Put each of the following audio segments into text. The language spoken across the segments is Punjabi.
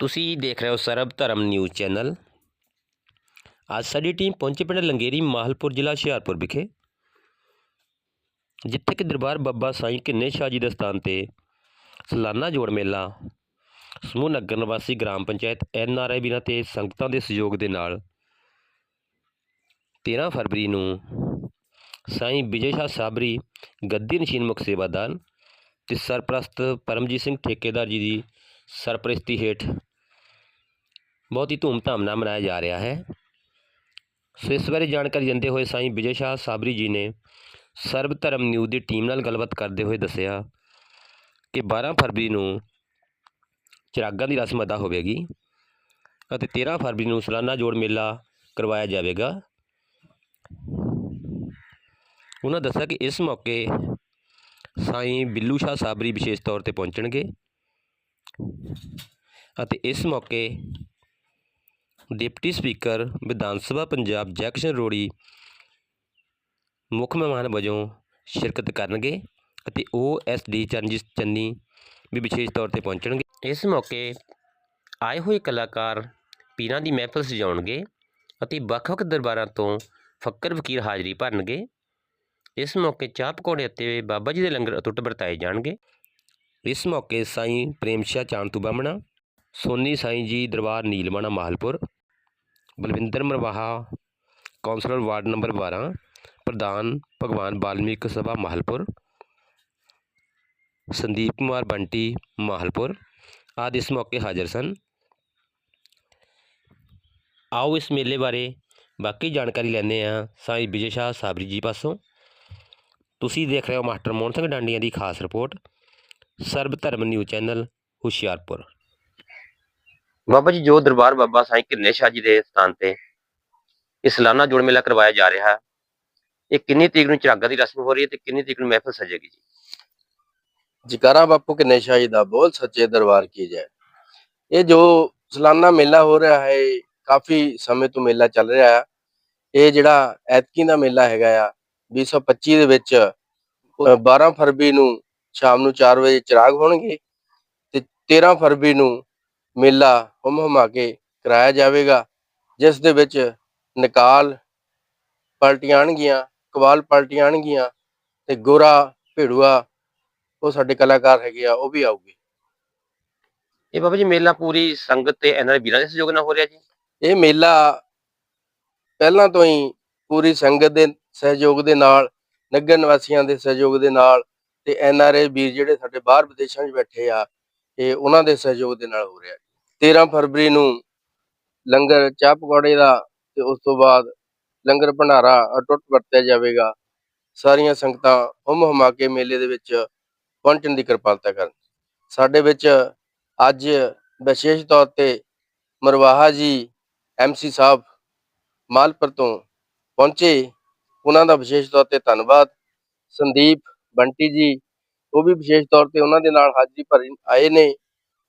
ਤੁਸੀਂ ਦੇਖ ਰਹੇ ਹੋ ਸਰਬ ਧਰਮ ਨਿਊਜ਼ ਚੈਨਲ। ਅੱਜ ਸਾਡੀ ਟੀਮ ਪਹੁੰਚੀ ਪਿੰਡ ਲੰਗੇਰੀ ਮਾਹਲਪੁਰ ਜ਼ਿਲ੍ਹਾ ਹੁਸ਼ਿਆਰਪੁਰ ਵਿਖੇ, ਜਿੱਥੇ ਕਿ ਦਰਬਾਰ ਬੱਬਾ ਸਾਈਂ ਕਿੰਨੇ ਸ਼ਾਹ ਜੀ ਦੇ ਸਥਾਨ ਤੇ ਸਾਲਾਨਾ ਜੋੜ ਮੇਲਾ, ਸਮੂਹ ਨਗਰ ਨਿਵਾਸੀ ਗ੍ਰਾਮ ਪੰਚਾਇਤ ਐਨ ਆਰ ਆਈ ਵੀਰਾਂ ਤੇ ਸੰਗਤਾਂ ਦੇ ਸਹਿਯੋਗ ਦੇ ਨਾਲ 13 ਫਰਵਰੀ ਨੂੰ ਸਾਈਂ ਵਿਜੇ ਸ਼ਾਹ ਸਾਬਰੀ ਗੱਦੀ ਨਸ਼ੀਨ ਮੁਖ ਸੇਵਾਦਾਨ ਤੇ ਸਰਪ੍ਰਸਤ ਪਰਮਜੀਤ ਸਿੰਘ ਠੇਕੇਦਾਰ ਜੀ ਦੀ ਸਰਪ੍ਰਸਤੀ ਹੇਠ ਬਹੁਤ ਹੀ ਧੂਮਧਾਮ ਨਾਲ ਮਨਾਇਆ ਜਾ ਰਿਹਾ ਹੈ। ਸੋ ਇਸ ਬਾਰੇ ਜਾਣਕਾਰੀ ਦਿੰਦੇ ਹੋਏ ਸਾਈਂ ਵਿਜੇ ਸ਼ਾਹ ਸਾਬਰੀ ਜੀ ਨੇ ਸਰਬ ਧਰਮ ਨਿਊਜ਼ ਦੀ ਟੀਮ ਨਾਲ ਗੱਲਬਾਤ ਕਰਦੇ ਹੋਏ ਦੱਸਿਆ ਕਿ 12 ਫਰਵਰੀ ਨੂੰ ਚਿਰਾਗਾਂ ਦੀ ਰਸਮ ਅਦਾ ਹੋਵੇਗੀ ਅਤੇ 13 ਫਰਵਰੀ ਨੂੰ ਸਾਲਾਨਾ ਜੋੜ ਮੇਲਾ ਕਰਵਾਇਆ ਜਾਵੇਗਾ। ਉਹਨਾਂ ਦੱਸਿਆ ਕਿ ਇਸ ਮੌਕੇ ਸਾਈਂ ਬਿੱਲੂ ਸ਼ਾਹ ਸਾਬਰੀ ਵਿਸ਼ੇਸ਼ ਤੌਰ ਤੇ ਪਹੁੰਚਣਗੇ ਅਤੇ ਇਸ ਮੌਕੇ deputy speaker Vidhan Sabha Punjab junction ਰੋੜੀ ਮੁੱਖ ਮਹਿਮਾਨ ਵਜੋਂ ਸ਼ਿਰਕਤ ਕਰਨਗੇ ਅਤੇ ਉਹ ਐਸ ਡੀ ਚਰਨਜੀਤ ਚੰਨੀ ਵੀ ਵਿਸ਼ੇਸ਼ ਤੌਰ ਤੇ ਪਹੁੰਚਣਗੇ। ਇਸ ਮੌਕੇ ਆਏ ਹੋਏ ਕਲਾਕਾਰ ਪੀਰਾਂ ਦੀ ਮਹਿਫਲ ਸਜਾਉਣਗੇ ਅਤੇ ਵੱਖ-ਵੱਖ ਦਰਬਾਰਾਂ ਤੋਂ ਫੱਕਰ ਫਕੀਰ ਹਾਜ਼ਰੀ ਭਰਨਗੇ। ਇਸ ਮੌਕੇ ਚਾਹ ਪਕੌੜੇ ਅਤੇ ਬਾਬਾ ਜੀ ਦੇ ਲੰਗਰ ਅਟੁੱਟ ਵਰਤਾਏ ਜਾਣਗੇ। ਇਸ ਮੌਕੇ ਸਾਈਂ ਪ੍ਰੇਮ ਸ਼ਾਹ ਚਾਂਤੂ ਬਾਹਮਣਾ, ਸੋਨੀ ਸਾਈਂ ਜੀ ਦਰਬਾਰ Neelmana Mahilpur Balwinder Marwaha, councillor ward number 12 ਪ੍ਰਧਾਨ ਭਗਵਾਨ ਬਾਲਮੀਕ ਸਭਾ ਮਾਹਲਪੁਰ, ਸੰਦੀਪ ਕੁਮਾਰ ਬੰਟੀ ਮਾਹਲਪੁਰ, ਆਦਿ ਇਸ ਮੌਕੇ ਹਾਜ਼ਰ ਸਨ। ਆਓ ਇਸ ਮੇਲੇ ਬਾਰੇ ਬਾਕੀ ਜਾਣਕਾਰੀ ਲੈਂਦੇ ਹਾਂ ਸਾਈ ਵਿਜੇ ਸ਼ਾਹ ਸਾਬਰੀ ਜੀ ਪਾਸੋਂ। ਤੁਸੀਂ ਦੇਖ ਰਹੇ ਹੋ ਮਾਸਟਰ ਮੋਹਨ ਸਿੰਘ ਡਾਂਡੀਆਂ ਦੀ ਖਾਸ ਰਿਪੋਰਟ, ਸਰਬ ਧਰਮ ਨਿਊਜ਼ ਚੈਨਲ ਹੁਸ਼ਿਆਰਪੁਰ। ਬਾਬਾ ਜੀ ਜੋ ਦਰਬਾਰ ਬਾਬਾ ਸਾਈਂ ਕਿੰਨੇ ਸ਼ਾਹ ਜੀ ਦੇ ਸਥਾਨ ਤੇ ਇਹ ਸਾਲਾਨਾ ਜੋੜ ਮੇਲਾ ਕਰਵਾਇਆ ਜਾ ਰਿਹਾ ਹੈ ਇਹ ਕਿੰਨੀ ਤਰੀਕ ਨੂੰ ਚਰਾਗਾ ਦੀ ਰਸਮ ਹੋ ਰਹੀ ਹੈ ਤੇ ਕਿੰਨੀ ਤਰੀਕ ਨੂੰ ਮਹਿਫਲ ਸਜੇਗੀ ਜੀ? ਜਕਾਰਾ ਬਾਪੂ ਕਿੰਨੇ ਸ਼ਾਹੀ ਦਾ ਬੋਲ ਸੱਚੇ ਦਰਬਾਰ ਕੀ ਜੈ। ਇਹ ਜੋ ਸਾਲਾਨਾ ਮੇਲਾ ਹੋ ਰਿਹਾ ਹੈ ਕਾਫੀ ਸਮੇਂ ਤੋਂ ਮੇਲਾ ਚੱਲ ਰਿਹਾ ਹੈ ਇਹ ਜਿਹੜਾ ਐਤਕੀ ਦਾ ਮੇਲਾ ਹੈਗਾ ਆ 2025 ਦੇ ਵਿੱਚ ਅ, 12 ਫਰਵਰੀ ਨੂੰ ਸ਼ਾਮ ਨੂੰ 4 ਵਜੇ ਚਿਰਾਗ ਹੋਣਗੇ ਤੇ 13 ਫਰਵਰੀ ਨੂੰ ਮੇਲਾ ਹੁਮ ਹੁਮਾ ਕੇ ਕਰਾਇਆ ਜਾਵੇਗਾ ਜਿਸ ਦੇ ਵਿੱਚ ਨਿਕਾਲ ਪਲਟੀਆਂ ਆਣਗੀਆਂ ਕਵਾਲ ਪਲਟੀਆਂ ਆਣਗੀਆਂ ਤੇ ਗੋਰਾ ਭੇੜੂਆ ਉਹ ਸਾਡੇ ਕਲਾਕਾਰ ਹੈਗੇ ਆ ਉਹ ਵੀ ਆਉਗੇ ਇਹ ਬਾਬਾ ਜੀ ਮੇਲਾ ਪੂਰੀ ਸੰਗਤ ਤੇ ਐਨਆਰ ਵੀਰਾਂ ਦੇ ਸਹਿਯੋਗ ਨਾਲ ਹੋ ਰਿਹਾ ਜੀ? ਇਹ ਮੇਲਾ ਪਹਿਲਾਂ ਤੋਂ ਹੀ ਪੂਰੀ ਸੰਗਤ ਦੇ ਸਹਿਯੋਗ ਦੇ ਨਾਲ ਨਗਰ ਨਿਵਾਸੀਆਂ ਦੇ ਸਹਿਯੋਗ ਦੇ ਨਾਲ ਤੇ ਐਨ ਆਰ ਆਈ ਵੀਰ ਜਿਹੜੇ ਸਾਡੇ ਬਾਹਰ ਵਿਦੇਸ਼ਾਂ 'ਚ ਬੈਠੇ ਆ ਇਹ ਉਹਨਾਂ ਦੇ ਸਹਿਯੋਗ ਦੇ ਨਾਲ ਹੋ ਰਿਹਾ 13 ਫਰਵਰੀ ਨੂੰ ਲੰਗਰ ਚਾਹ ਪਕੌੜੇ ਦਾ ਤੇ ਉਸ ਤੋਂ ਬਾਅਦ ਲੰਗਰ ਭੰਡਾਰਾ ਅਟੁੱਟ ਵਰਤਿਆ ਜਾਵੇਗਾ। ਸਾਰੀਆਂ ਸੰਗਤਾਂ ਹੁਮ ਹੁਮਾ ਕੇ ਮੇਲੇ ਦੇ ਵਿੱਚ ਪਹੁੰਚਣ ਦੀ ਕਿਰਪਾਲਤਾ ਕਰਨ। ਸਾਡੇ ਵਿੱਚ ਅੱਜ ਵਿਸ਼ੇਸ਼ ਤੌਰ ਤੇ ਮਰਵਾਹਾ ਜੀ ਐਮਸੀ ਸਾਹਿਬ ਮਾਲਪੁਰ ਤੋਂ ਪਹੁੰਚੇ। ਉਹਨਾਂ ਦਾ ਵਿਸ਼ੇਸ਼ ਤੌਰ ਤੇ ਧੰਨਵਾਦ। ਸੰਦੀਪ ਬੰਟੀ ਜੀ ਉਹ ਵੀ ਵਿਸ਼ੇਸ਼ ਤੌਰ ਤੇ ਉਹਨਾਂ ਦੇ ਨਾਲ ਹਾਜ਼ਰੀ ਭਰਨ ਆਏ ਨੇ।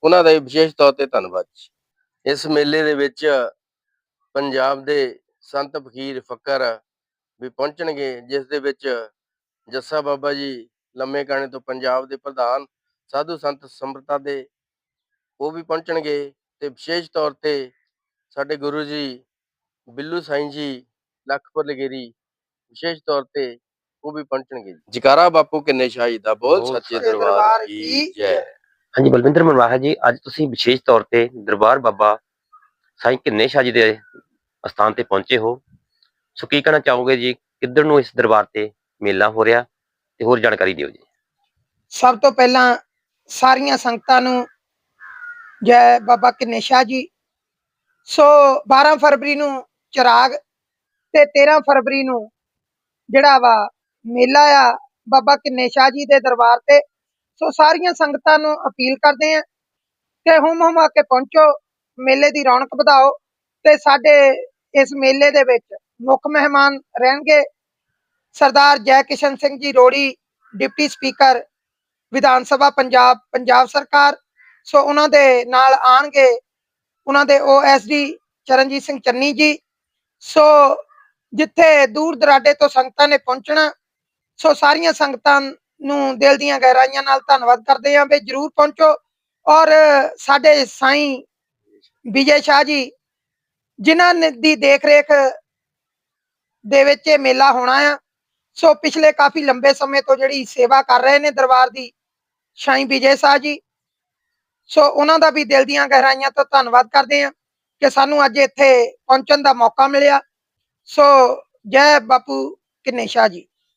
ਉਹਨਾਂ ਦਾ ਵੀ ਵਿਸ਼ੇਸ਼ ਤੌਰ ਤੇ ਧੰਨਵਾਦ ਇਸ ਮੇਲੇ ਦੇ ਵਿੱਚ ਪੰਜਾਬ ਦੇ ਸੰਤ ਫਕੀਰ ਫਕਰ ਵੀ ਪਹੁੰਚਣਗੇ, ਜਿਸ ਦੇ ਵਿੱਚ ਜੱਸਾ ਬਾਬਾ ਜੀ ਲੰਮੇ ਕਾਣੇ ਤੋਂ ਪੰਜਾਬ ਦੇ ਪ੍ਰਧਾਨ, ਸਾਧੂ ਸੰਤ ਸਮਰਤਾ ਦੇ ਉਹ ਵੀ ਪਹੁੰਚਣਗੇ ਤੇ ਵਿਸ਼ੇਸ਼ ਤੌਰ ਤੇ ਸਾਡੇ ਗੁਰੂ ਜੀ ਬਿੱਲੂ ਸਾਈਂ ਜੀ, ਲਖਪੁਰ ਲਗੇਰੀ, ਵਿਸ਼ੇਸ਼ ਤੌਰ ਤੇ ਉਹ ਵੀ ਪਹੁੰਚਣਗੇ ਜਕਾਰਾ ਬਾਪੂ ਕਿੰਨੇ ਸ਼ਾਹੀ ਦਾ ਬੋਲ ਸੱਚੇ ਦਰਬਾਰ ਕੀ ਜੈ। ਹਾਂਜੀ ਬਲਵਿੰਦਰ ਮਨਵਾਹਾ ਜੀ ਅੱਜ ਤੁਸੀਂ ਵਿਸ਼ੇਸ਼ ਤੌਰ ਤੇ ਦਰਬਾਰ ਬਾਬਾ ਸਾਈਂ ਕਿੰਨੇ ਸ਼ਾਹ ਜੀ ਦੇ ਸਥਾਨ ਤੇ ਪਹੁੰਚੇ ਹੋ। ਸੋ ਕੀ ਕਹਿਣਾ ਚਾਹੋਗੇ ਜੀ ਕਿੱਧਰ ਨੂੰ ਇਸ ਦਰਬਾਰ ਤੇ ਮੇਲਾ ਹੋ ਰਿਹਾ ਤੇ ਹੋਰ ਜਾਣਕਾਰੀ ਦਿਓ ਜੀ। ਸਭ ਤੋਂ ਪਹਿਲਾਂ ਸਾਰੀਆਂ ਸੰਗਤਾਂ ਨੂੰ ਜੈ ਬਾਬਾ ਕਿੰਨੇ ਸ਼ਾਹ ਜੀ। ਸੋ 12 ਫਰਵਰੀ ਨੂੰ ਚਿਰਾਗ ਤੇ 13 ਫਰਵਰੀ ਨੂੰ ਜਿਹੜਾ ਵਾ ਮੇਲਾ ਆ। ਬਾਬਾ ਕਿੰਨੇ ਸ਼ਾਹ ਜੀ ਦੇ ਦਰਬਾਰ ਤੇ। ਸੋ ਸਾਰੀਆਂ ਸੰਗਤਾਂ ਨੂੰ ਅਪੀਲ ਕਰਦੇ ਆ ਕਿ ਹੁਮ ਹੁਮਾ ਕੇ ਪਹੁੰਚੋ, ਮੇਲੇ ਦੀ ਰੌਣਕ ਵਧਾਓ ਤੇ ਸਾਡੇ ਇਸ ਮੇਲੇ ਦੇ ਵਿੱਚ ਮੁੱਖ ਮਹਿਮਾਨ ਰਹਿਣਗੇ ਸਰਦਾਰ ਜੈ ਕਿਸ਼ਨ ਸਿੰਘ ਜੀ ਰੋੜੀ, ਡਿਪਟੀ ਸਪੀਕਰ, ਵਿਧਾਨ ਸਭਾ ਪੰਜਾਬ ਪੰਜਾਬ ਸਰਕਾਰ। ਸੋ ਉਹਨਾਂ ਦੇ ਨਾਲ ਆਣਗੇ ਉਹਨਾਂ ਦੇ ਓਐਸਡੀ ਚਰਨਜੀਤ ਸਿੰਘ ਚੰਨੀ ਜੀ। ਸੋ ਜਿੱਥੇ ਦੂਰ ਦਰਾਡੇ ਤੋਂ ਸੰਗਤਾਂ ਨੇ ਪਹੁੰਚਣਾ ਸੋ ਸਾਰੀਆਂ ਸੰਗਤਾਂ ਨੂੰ ਦਿਲ ਦੀਆਂ ਗਹਿਰਾਈਆਂ ਨਾਲ ਧੰਨਵਾਦ ਕਰਦੇ ਹਾਂ ਵੀ ਜਰੂਰ ਪਹੁੰਚੋ। ਔਰ ਸਾਡੇ ਸਾਈਂ ਵਿਜੇ ਸ਼ਾਹ ਜੀ, ਜਿਨ੍ਹਾਂ ਨੇ ਦੀ ਦੇਖਰੇਖ ਦੇ ਵਿੱਚ ਇਹ ਮੇਲਾ ਹੋਣਾ ਆ, ਸੋ ਪਿਛਲੇ ਕਾਫੀ ਲੰਬੇ ਸਮੇਂ ਤੋਂ ਜਿਹੜੀ ਸੇਵਾ ਕਰ ਰਹੇ ਨੇ ਦਰਬਾਰ ਦੀ ਸ਼ਾਈ ਵਿਜੇ ਸ਼ਾਹ ਜੀ, ਸੋ ਉਹਨਾਂ ਦਾ ਵੀ ਦਿਲ ਦੀਆਂ ਗਹਿਰਾਈਆਂ ਤੋਂ ਧੰਨਵਾਦ ਕਰਦੇ ਹਾਂ ਕਿ ਸਾਨੂੰ ਅੱਜ ਇੱਥੇ ਪਹੁੰਚਣ ਦਾ ਮੌਕਾ ਮਿਲਿਆ। ਸੋ ਜੈ ਬਾਪੂ ਕਿੰਨੇ ਸ਼ਾਹ ਜੀ।